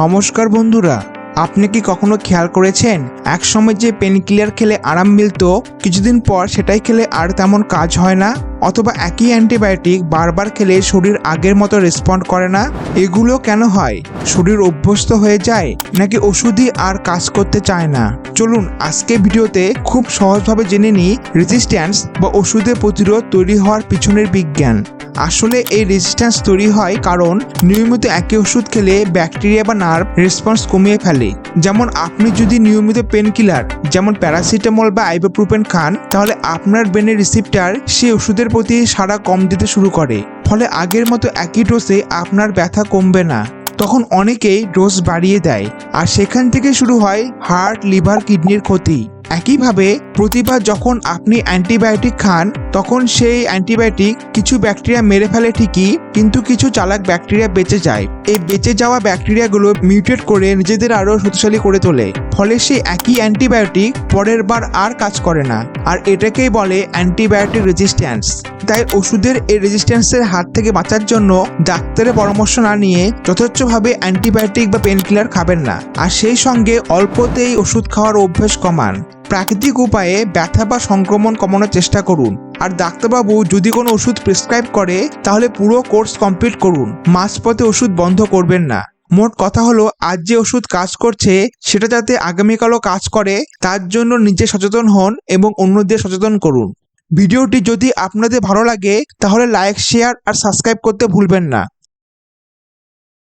নমস্কার বন্ধুরা, আপনি কি কখনো খেয়াল করেছেন, একসময় যে পেন কিলার খেলে আরাম মিলতো, কিছুদিন পর সেটাই খেলে আর তেমন কাজ হয় না? অথবা একই অ্যান্টিবায়োটিক বারবার খেলে শরীর আগের মতো রেসপন্ড করে না? এগুলো কেন হয়? শরীর অভ্যস্ত হয়ে যায়, নাকি ওষুধই আর কাজ করতে চায় না? চলুন আজকে ভিডিওতে খুব সহজভাবে জেনে নিই রেজিস্ট্যান্স বা ওষুধের প্রতিরোধ তৈরি হওয়ার পিছনের বিজ্ঞান। আসলে এই রেজিস্ট্যান্স তৈরি হয় কারণ নিয়মিত একই ওষুধ খেলে ব্যাকটেরিয়া বা নার্ভ রেসপন্স কমিয়ে ফেলে। যেমন আপনি যদি নিয়মিত পেন কিলার যেমন প্যারাসিটামল বা আইবোপ্রোপেন খান, তাহলে আপনার ব্রেনের রিসিপ্টার সেই ওষুধের প্রতি সাড়া কম দিতে শুরু করে। ফলে আগের মতো একই ডোসে আপনার ব্যথা কমবে না। তখন অনেকেই ডোজ বাড়িয়ে দেয়। আর সেখান থেকে শুরু হয় হার্ট লিভার কিডনির ক্ষতি। একইভাবে প্রতিবার যখন আপনি অ্যান্টিবায়োটিক খান, তখন সেই অ্যান্টিবায়োটিক কিছু ব্যাকটেরিয়া মেরে ফেলে ঠিকই, কিন্তু কিছু চালাক ব্যাকটেরিয়া বেঁচে যায়। এই বেঁচে যাওয়া ব্যাকটেরিয়াগুলো মিউটেট করে নিজেদের আরও শক্তিশালী করে তোলে। ফলে সেই একই অ্যান্টিবায়োটিক পরের বার আর কাজ করে না, আর এটাকেই বলে অ্যান্টিবায়োটিক রেজিস্ট্যান্স। তাই ওষুধের এই রেজিস্ট্যান্সের হাত থেকে বাঁচার জন্য ডাক্তারের পরামর্শ না নিয়ে যথেচ্ছভাবে অ্যান্টিবায়োটিক বা পেনকিলার খাবেন না। আর সেই সঙ্গে অল্পতেই ওষুধ খাওয়ার অভ্যেস কমান। প্রাকৃতিক উপায়ে ব্যথা বা সংক্রমণ কমানোর চেষ্টা করুন। আর ডাক্তারবাবু যদি কোনো ওষুধ প্রেসক্রাইব করে, তাহলে পুরো কোর্স কমপ্লিট করুন। মাঝপথে ওষুধ বন্ধ করবেন না। মোট কথা হলো, আজ যে ওষুধ কাজ করছে, সেটা যাতে আগামীকালও কাজ করে, তার জন্য নিজে সচেতন হন এবং অন্যদের সচেতন করুন। ভিডিওটি যদি আপনাদের ভালো লাগে, তাহলে লাইক, শেয়ার আর সাবস্ক্রাইব করতে ভুলবেন না।